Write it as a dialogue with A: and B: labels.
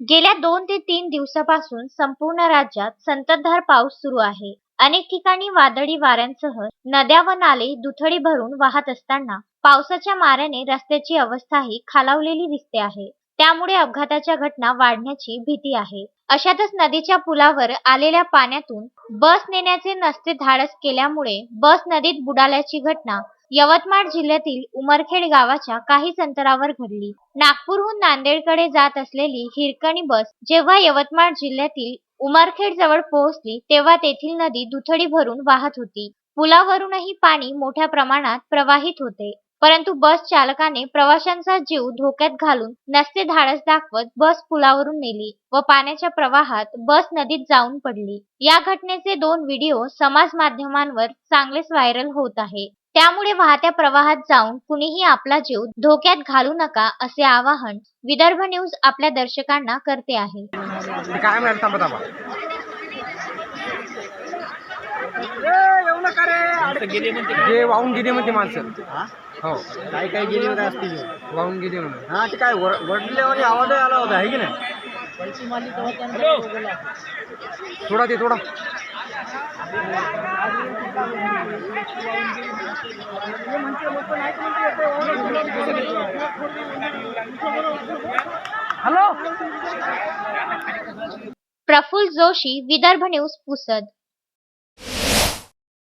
A: गेल्या दोन ते तीन दिवसापासून संपूर्ण राज्यात संततधार पाऊस सुरू आहे. अनेक ठिकाणी वादळी वाऱ्यांसह नद्या व नाले दुथडी भरून वाहत असताना पावसाच्या माऱ्याने रस्त्याची अवस्थाही खालावलेली दिसते आहे. त्यामुळे अपघाताच्या घटना वाढण्याची भीती आहे. अशातच नदीच्या पुलावर आलेल्या पाण्यातून बस नेण्याचे नसते धाडस केल्यामुळे बस नदीत बुडाल्याची घटना यवतमाळ जिल्ह्यातील उमरखेड गावाच्या काहीच अंतरावर घडली. नागपूरहून नांदेडकडे जात असलेली हिरकणी बस जेव्हा यवतमाळ जिल्ह्यातील उमरखेड जवळ पोहोचली तेव्हा तेथील नदी दुथडी भरून वाहत होती. पुलावरूनही पाणी मोठ्या प्रमाणात प्रवाहित होते. परंतु बस चालकाने प्रवाशांचा जीव धोक्यात घालून नसते धाडस दाखवत बस पुलावरून नेली व पाण्याच्या प्रवाहात बस नदीत जाऊन पडली. या घटनेचे दोन व्हिडिओ समाज माध्यमांवर चांगलेच व्हायरल होत आहे. त्यामुळे वाहत्या प्रवाहात जाऊन कुणीही आपला जीव धोक्यात घालू नका असे आवाहन विदर्भ न्यूज आपल्या दर्शकांना करते आहे.
B: जे वाहून गेले म्हणते माणसं. हो?
C: काय काय गेली होती असतील
B: वाहून गेले म्हणून.
C: हा ते काय वडले आणि आवाज आला होता आहे की नाही?
B: थोडा ते थोडा
A: प्रफुल्ल जोशी विदर्भ न्यूज पुसद